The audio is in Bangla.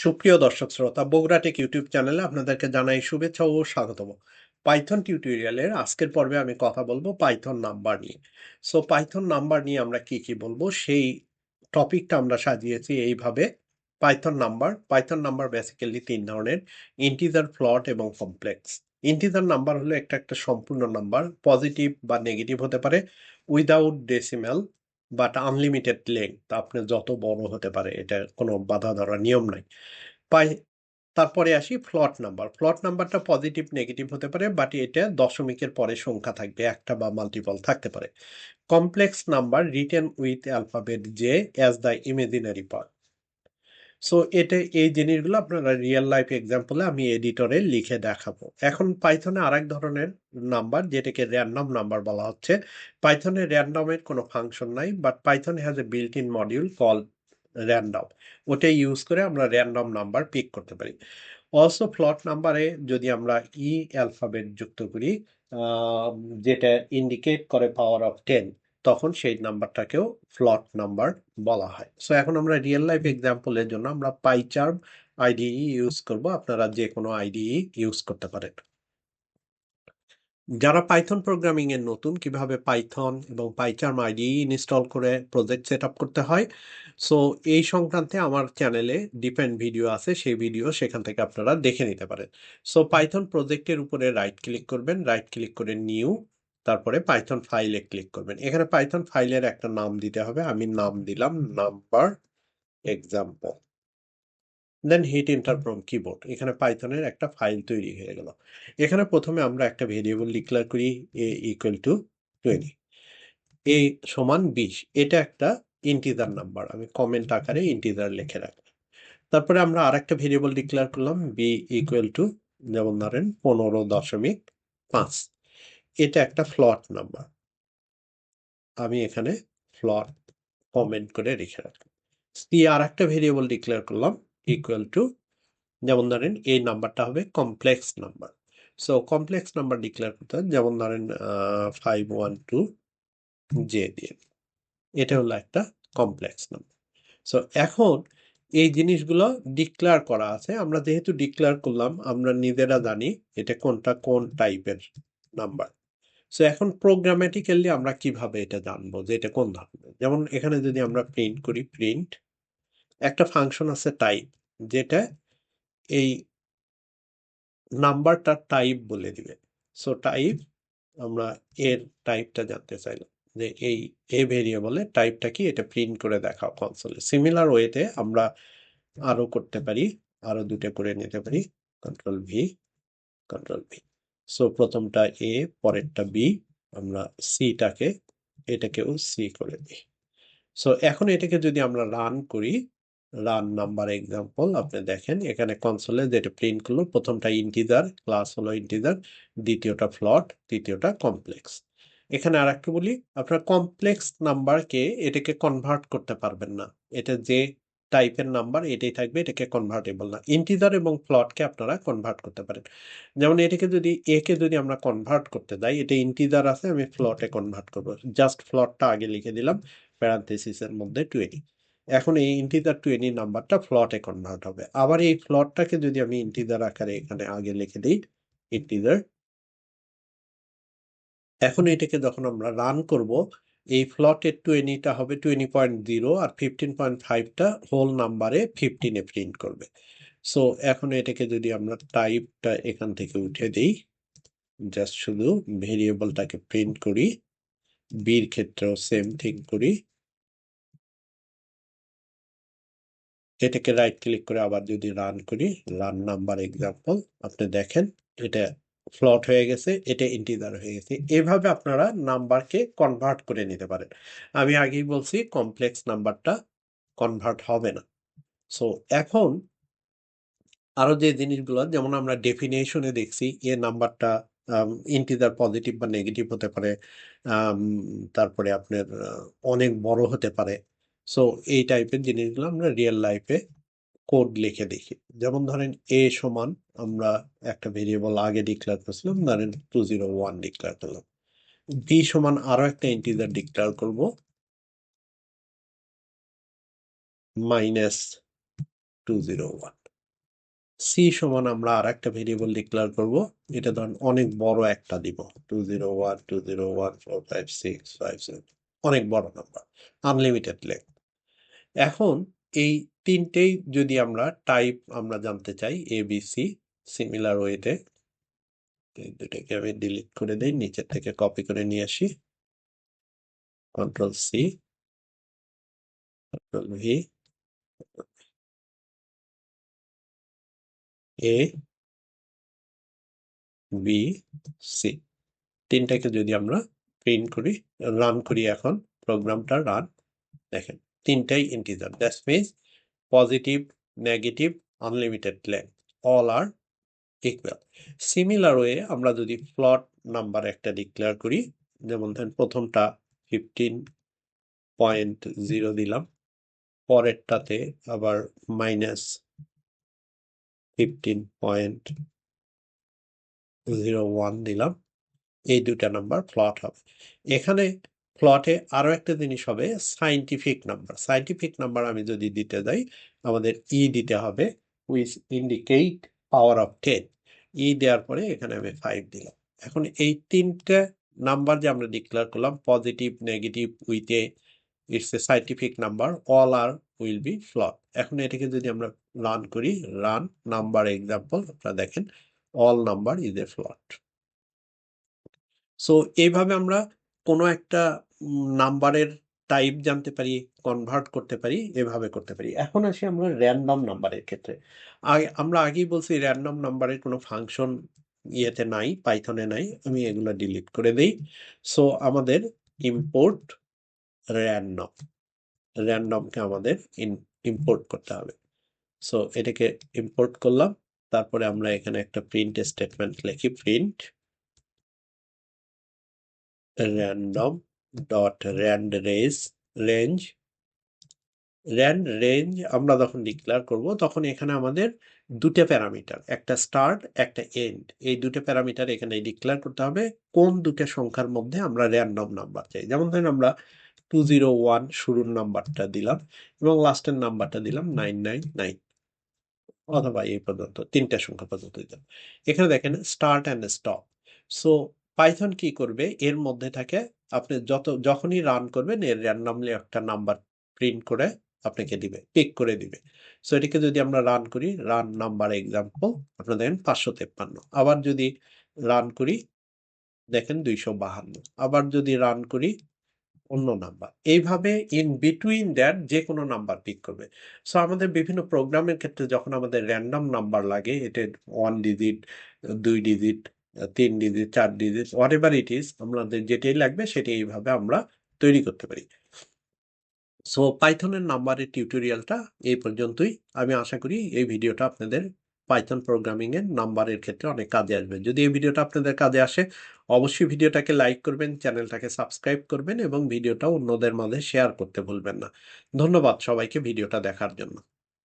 সুপ্রিয় দর্শক শ্রোতা বগুড়া টেক ইউটিউব চ্যানেলে আপনাদেরকে জানাই শুভেচ্ছা ও স্বাগতম। পাইথন টিউটোরিয়ালের আজকের পর্বে আমি কথা বলব পাইথন নাম্বার নিয়ে। সো, পাইথন নাম্বার নিয়ে আমরা কি কি বলব, সেই টপিকটা আমরা সাজিয়েছি এইভাবে। Python number Python number basically তিন ধরনের ইন্টিজার ফ্লট এবং কমপ্লেক্স ইন্টিজার নাম্বার হলো একটা একটা সম্পূর্ণ নাম্বার পজিটিভ বা নেগেটিভ হতে পারে without decimal but unlimited length আপনি যত বড় হতে পারে, এটা কোনো বাধা ধরা নিয়ম নাই। পাই, তারপরে আসি ফ্লট নাম্বার ফ্লট নাম্বারটা পজিটিভ নেগেটিভ হতে পারে বাট এটা দশমিকের পরে সংখ্যা থাকবে, একটা বা মাল্টিপল থাকতে পারে। Complex number written with alphabet J as the imaginary part so এটা, এই জিনিসগুলো আপনারা রিয়েল লাইফ এক্সাম্পলে আমি এডিটরে লিখে দেখাবো। এখন পাইথনে আরেক ধরনের নাম্বার যেটাকে র্যান্ডম নাম্বার বলা হচ্ছে। পাইথনে র্যান্ডমের কোনো ফাংশন নাই but Python has a built in module call random ওটাই ইউজ করে আমরা র্যান্ডম নাম্বার পিক করতে পারি। অলসো ফ্লট নাম্বারে যদি আমরা ই অ্যালফাবেট যুক্ত করি যেটা ইন্ডিকেট করে পাওয়ার অফ টেন তখন সেই নাম্বারটাকেও ফ্লট নাম্বার বলা হয়। সো এখন আমরা রিয়েল লাইফ এক্সাম্পলের জন্য আমরা পাইচার্ম আইডিই ইউজ করব। আপনারা যে কোনো আইডিই ইউজ করতে পারেন। যারা পাইথন প্রোগ্রামিং এর নতুন, কীভাবে পাইথন এবং পাইচার্ম আইডিই ইনস্টল করে প্রজেক্ট সেট করতে হয় সো এই সংক্রান্তে আমার চ্যানেলে ডিপেন্ড ভিডিও আছে, সেই ভিডিও সেখান থেকে আপনারা দেখে নিতে পারেন। সো পাইথন প্রজেক্টের উপরে রাইট ক্লিক করবেন। রাইট ক্লিক করে নিউ তারপরে পাইথন ফাইলে ক্লিক করবেন। এখানে পাইথন ফাইলের একটা নাম দিতে হবে। আমি নাম দিলাম number example then hit enter from keyboard এখানে পাইথনের একটা ফাইল তৈরি হয়ে গেল। এখানে প্রথমে আমরা একটা ভেরিয়েবল ডিক্লেয়ার করি A equal to twenty A সমান বিশ। এটা একটা ইন্টিজার নাম্বার আমি কমেন্ট আকারে ইন্টিজার লিখে রাখলাম। তারপরে আমরা আরেকটা ভেরিয়েবল ডিক্লেয়ার করলাম বি ইকুয়াল টু যেমন ধরেন, পনেরো দশমিক পাঁচ। এটা একটা ফ্লট নাম্বার আমি এখানে ফ্লট কমেন্ট করে রেখে রাখলাম সি আর একটা ভেরিয়েবল ডিক্লেয়ার করলাম ইকুয়াল টু যেমন ধরেন এই নাম্বারটা হবে complex number so complex number declare করতে যেমন ধরেন ফাইভ ওয়ান টু জে দিয়ে। এটা হলো একটা কমপ্লেক্স নাম্বার সো এখন এই জিনিসগুলো ডিক্লেয়ার করা আছে। আমরা যেহেতু ডিক্লেয়ার করলাম, আমরা নিজেরা জানি এটা কোনটা কোন টাইপের নাম্বার সো এখন প্রোগ্রামেটিক্যালি আমরা কীভাবে এটা জানব? যে এটা কোন ধরনের? যেমন এখানে যদি আমরা প্রিন্ট করি প্রিন্ট একটা ফাংশন আছে টাইপ যেটা এই নাম্বারটা টাইপ বলে দিবে। সো টাইপ আমরা এর টাইপটা জানতে চাইলাম। যে এই এ ভেরিয়েবলে টাইপটা কি? এটা প্রিন্ট করে দেখাও কনসোলে সিমিলার ওয়েতে আমরা আরও করতে পারি আরও দুটো করে নিতে পারি। Control V control V so প্রথমটা এ পরেরটা বি আমরা সিটাকে এটাকেও সি করে দিই। সো এখন এটাকে যদি আমরা রান করি রান নাম্বার এক্সাম্পল আপনি দেখেন, এখানে কনসোলে যেটা প্রিন্ট করল, প্রথমটা ইন্টিজার ক্লাস হলো ইন্টিজার দ্বিতীয়টা ফ্লট তৃতীয়টা কমপ্লেক্স এখানে আর একটু বলি, আপনার কমপ্লেক্স নাম্বারকে এটাকে কনভার্ট করতে পারবেন না। এটা যে টাইপের নাম্বার এটাই থাকবে, এটাকে কনভার্টেবল না। ইন্টিজার এবং ফ্লটকে আপনারা কনভার্ট করতে পারেন। যেমন এটাকে যদি এ কে যদি আমরা কনভার্ট করতে যাই, এটা ইন্টিজার আছে, আমি ফ্লটে কনভার্ট করব। জাস্ট ফ্লটটা আগে লিখে দিলাম প্যারান্থেসিসের মধ্যে টোয়েন্টি এখন এই ইন্টিজার টোয়েন্টি নাম্বারটা ফ্লটে কনভার্ট হবে। আবার এই ফ্লটটাকে যদি আমি ইন্টিজার আকারে এখানে আগে লিখে দিই ইন্টিজার এখন এটাকে যখন আমরা রান করব এই ফ্লটের টোয়েন্টিটা হবে টোয়েন্টি পয়েন্ট জিরো আর ফিফটিন পয়েন্ট ফাইভটা হোল নাম্বারে ফিফটিনে প্রিন্ট করবে। সো এখন এটাকে যদি আমরা টাইপটা এখান থেকে উঠে দিই জাস্ট শুধু ভেরিয়েবলটাকে প্রিন্ট করি বির ক্ষেত্রেও সেম থিং করি। এটাকে রাইট ক্লিক করে আবার যদি রান করি রান নাম্বার এক্সাম্পল আপনি দেখেন, এটা ফ্লট হয়ে গেছে, এটা ইন্টিজার হয়ে গেছে। এভাবে আপনারা নাম্বারকে কনভার্ট করে নিতে পারেন। আমি আগেই বলছি কমপ্লেক্স নাম্বারটা কনভার্ট হবে না। সো এখন আরও যে জিনিসগুলো, যেমন আমরা ডেফিনেশনে দেখছি, এ নাম্বারটা ইন্টিজার পজিটিভ বা নেগেটিভ হতে পারে তারপরে আপনার অনেক বড় হতে পারে। সো এই টাইপের জিনিসগুলো আমরা রিয়েল লাইফে কোড লিখে দেখি। যেমন ধরেন এ সমান আমরা একটা ভেরিয়েবল আগে ডিক্লেয়ার করছিলাম, ধরেন টু জিরো ওয়ান ডিক্লেয়ার করলাম। বি সমান আরও একটা ইন্টিজার ডিক্লেয়ার করব। Minus two zero one C সমান আমরা আর একটা ভেরিয়েবল ডিক্লেয়ার করব। এটা ধরেন অনেক বড় একটা দিব। Two zero one two zero one four five six five seven অনেক বড় নাম্বার আনলিমিটেড লেখ এখন এই তিনটেই যদি আমরা টাইপ আমরা জানতে চাই এ বি সি সিমিলার ওয়েতে দুটাকে আমি ডিলিট করে দিই, নিচের থেকে কপি করে নিয়ে আসি। Control C control V A B C তিনটাকে যদি আমরা প্রিন্ট করি রান করি এখন প্রোগ্রামটা রান দেখেন, তিনটাই integer that's means positive negative unlimited length all are equal similar way আমরা যদি ফ্লট নাম্বার একটা ডিক্লেয়ার করি, যেমন ধরেন প্রথমটা ফিফটিন পয়েন্ট জিরো দিলাম, পরেরটাতে আবার minus fifteen point zero one দিলাম, এই দুটা নাম্বার প্লট হবে। এখানে প্লটে আরও একটা জিনিস হবে সাইন্টিফিক নাম্বার সাইন্টিফিক নাম্বার আমি যদি দিতে যাই, আমাদের ই দিতে হবে which indicate power of ten E দেওয়ার পরে এখানে আমি ফাইভ দিলাম। এখন এই তিনটে নাম্বার যে আমরা ডিক্লেয়ার করলাম positive negative উইথে it's a scientific number all are will be float এখন এটাকে যদি আমরা রান করি রান নাম্বার এক্সাম্পল আপনারা দেখেন অল নাম্বার ইজ এ ফ্লট সো এইভাবে আমরা কোনো একটা নাম্বারের টাইপ জানতে পারি কনভার্ট করতে পারি, এভাবে করতে পারি। এখন আসি আমরা র্যান্ডম নাম্বারের ক্ষেত্রে। আগে, আমরা আগেই বলছি র্যান্ডম নাম্বারের কোনো ফাংশন ইয়েতে নাই পাইথনে নাই, আমি এগুলো ডিলিট করে দেই। সো আমাদের ইম্পোর্ট র্যান্ডম র্যান্ডমকে আমাদের ইম্পোর্ট করতে হবে। সো এটাকে ইম্পোর্ট করলাম, তারপরে আমরা এখানে একটা প্রিন্ট স্টেটমেন্ট লিখি print random dot rand range range. Rand range আমরা যখন ডিক্লেয়ার করব, তখন এখানে আমাদের দুটো প্যারামিটার একটা স্টার্ট একটা এন্ড এই দুটো প্যারামিটার এখানে ডিক্লেয়ার করতে হবে, কোন দুটো সংখ্যার মধ্যে আমরা র্যান্ডম নাম্বার চাই। যেমন ধরেন আমরা টু জিরো ওয়ান শুরুর নাম্বারটা দিলাম, এবং লাস্টের নাম্বারটা দিলাম নাইন নাইন নাইন অথবা এই পর্যন্ত, তিনটা সংখ্যা পর্যন্ত দিলাম। এখানে দেখেন start and stop so Python কি করবে? এর মধ্যে থাকে আপনি যত, যখনই রান করবেন, এর র্যান্ডামলি একটা নাম্বার প্রিন্ট করে আপনাকে দিবে পিক করে দিবে। সো এটাকে যদি আমরা রান করি রান নাম্বার এক্সাম্পল আপনারা দেখেন পাঁচশো তেপ্পান্ন। আবার যদি রান করি, দেখেন দুইশো বাহান্ন। আবার যদি রান করি, অন্য নাম্বার এইভাবে ইন বিটুইন দ্যাট যে কোনো নাম্বার পিক করবে। সো আমাদের বিভিন্ন প্রোগ্রামের ক্ষেত্রে যখন আমাদের র্যান্ডম নাম্বার লাগে এটা ওয়ান ডিজিট দুই ডিজিট তিন ডিজিট, চার digit whatever it is আমাদের যেটাই লাগবে সেটি এইভাবে আমরা তৈরি করতে পারি। সো পাইথনের নাম্বারের টিউটোরিয়ালটা এই পর্যন্তই। আমি আশা করি এই ভিডিওটা আপনাদের পাইথন প্রোগ্রামিংয়ের নাম্বারের ক্ষেত্রে অনেক কাজে আসবে। যদি এই ভিডিওটা আপনাদের কাজে আসে, অবশ্যই ভিডিওটাকে লাইক করবেন, চ্যানেলটাকে সাবস্ক্রাইব করবেন এবং ভিডিওটা অন্যদের মাঝে শেয়ার করতে ভুলবেন না। ধন্যবাদ সবাইকে ভিডিওটা দেখার জন্য।